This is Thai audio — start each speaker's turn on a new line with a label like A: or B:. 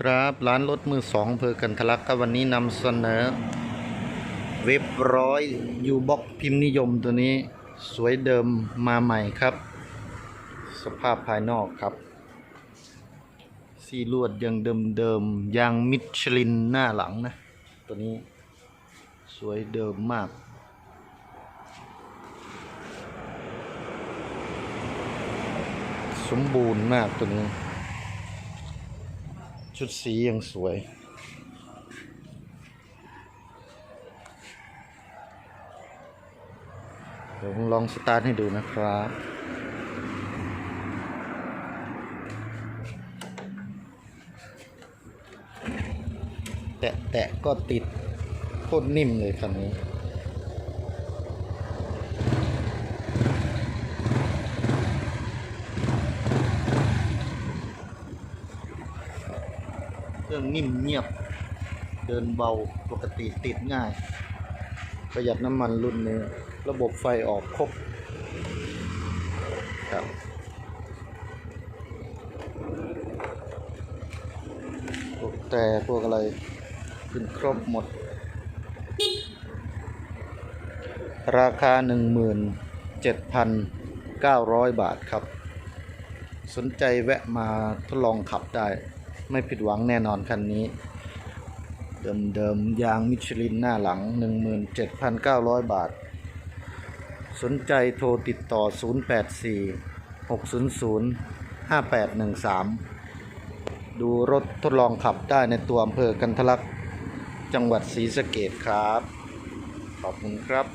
A: ครับร้านรถมือสองอำเพอกันทลักครับวันนี้นำเสนอ เว็บร้อยยูบ็อกพิมพ์นิยมตัวนี้ สวยเดิมมาใหม่ครับ สภาพภายนอกครับสีลวดยังเดิมเดิมยางมิชลินหน้าหลังนะ ตัวนี้สวยเดิมมากสมบูรณ์มากตัวนี้ ชุดสียังสวย เดี๋ยวผมลองสตาร์ทให้ดูนะครับแตะแตะก็ติดโคตรนิ่มเลยคันนี้ เครื่องนิ่มเงียบ เดินเบาปกติติดง่าย ประหยัดน้ำมันรุ่นนี้ ระบบไฟออกครบครับพวกแต่พวกอะไรขึ้นครบหมด ราคา 17,900 บาทครับ สนใจแวะมาทดลองขับได้ ไม่ผิดหวังแน่นอนคันนี้ เดิมๆ ยางมิชลินหน้าหลัง 17,900 บาท สนใจโทรติดต่อ 084 600 5813 ดูรถทดลองขับได้ในตัวอำเภอกันทะลัก จังหวัดศรีสะเกดครับ ขอบคุณครับ